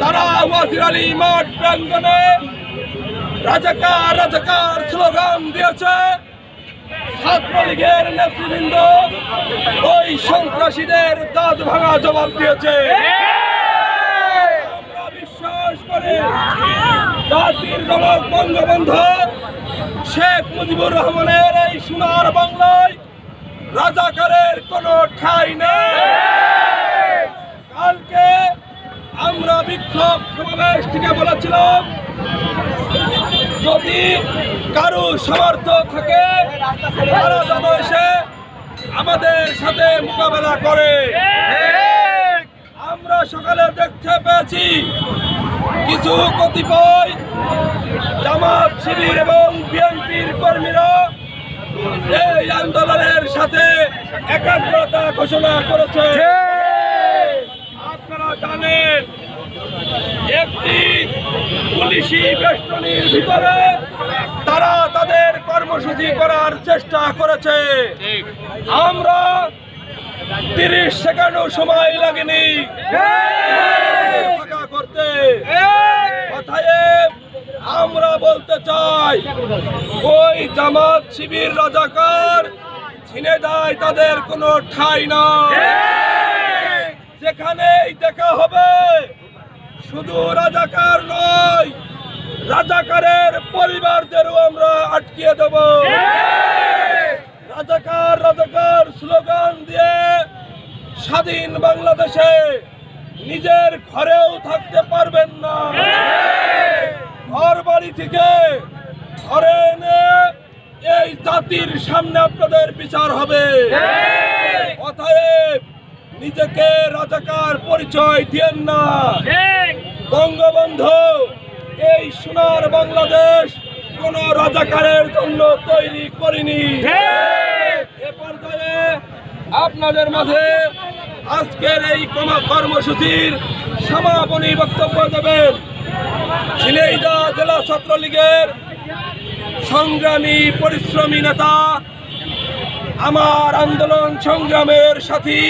তারা ওয়াজির আলী মাঠ প্রাঙ্গনে রাজাকার রাজাকার স্লোগান দিয়েছে। ছাত্রলীগের নেতৃবৃন্দ ওই সন্ত্রাসীদের দাঁত ভাঙা জবাব দিয়েছে। আমরা বিশ্বাস করি জাতির বঙ্গবন্ধু শেখ মুজিবুর রহমানের এই সোনার বাংলায় রাজাকারের কোনো ঠাঁই নেই। সমাবেশ যদি কারও থাকে, তারা যেন এসে আমাদের সাথে মোকাবেলা করে। আমরা সকালে দেখতে পেয়েছি কিছু কতিপয় জামাত শিবির এবং বিএনপির কর্মীরা এই আন্দোলনের সাথে একাগ্রতা ঘোষণা করেছে আপনারা জানেন একটি পুলিশি বেষ্টনীর ভিতরে তারা তাদের কর্মসূচি করার চেষ্টা করেছে। আমরা তিরিশ সেকেন্ডও সময় লাগেনি। করতে। আমরা বলতে চাই, ওই জামাত শিবির রাজাকার ছিনে দেয় তাদের কোনো ঠাই না যেখানেই দেখা হবে শুধু রাজাকার নয়, রাজাকারের পরিবারদেরও আমরা আটকিয়ে দেব। রাজাকার রাজাকার স্লোগান দিয়ে স্বাধীন বাংলাদেশে নিজের ঘরেও থাকতে পারবেন না। ঘর বাড়ি থেকে ঘরে এনে এই জাতির সামনে আপনাদের বিচার হবে। অতএব নিজেকে রাজাকার পরিচয় দিয়েন না। বঙ্গবন্ধু এই সোনার বাংলাদেশ কোন রাজাকারের জন্য তৈরি করিনি। এ পর্যায়ে আপনাদের মাঝে আজকের এই কর্মসূচির সমাপনী বক্তব্য দেবেন ঝিনাইদহ জেলা ছাত্রলীগের সংগ্রামী পরিশ্রমী নেতা আমার আন্দোলন সংগ্রামের সাথী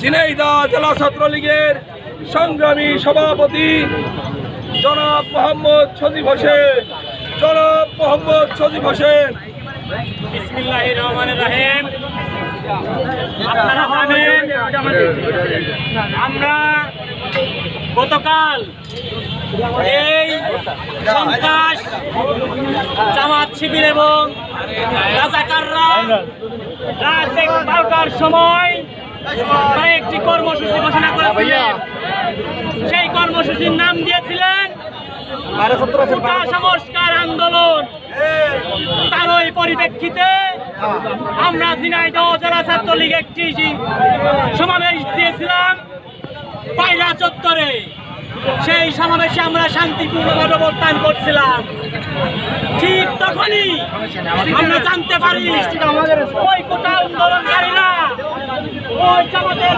ঝিনাইদহ জেলা ছাত্রলীগের সংগ্রামী সভাপতি জনাব মোহাম্মদ সজীব হোসেন। জনাব মোহাম্মদ সজীব হোসেন। বিসমিল্লাহির রহমানির রহিম। আপনারা জানেন, আমরা গতকাল এই সন্ত্রাস, জামাত শিবির এবং রাজাকাররা রাত সময় একটি কর্মসূচি ঘোষণা সেই কর্মসূচির নাম দিয়েছিলেন সংস্কার আন্দোলন। তার ওই পরিপ্রেক্ষিতে আমরা ঝিনাইদহ জেলা ছাত্রলীগ একটি সমাবেশ দিয়েছিলাম পায়রা চত্বরে। সেই সমাবেশে আমরা শান্তিপূর্ণভাবে অবস্থান করছিলাম। ঠিক তখনই আমরা জানতে পারি ওই কোটা আন্দোলনকারীরা ওই জামাতের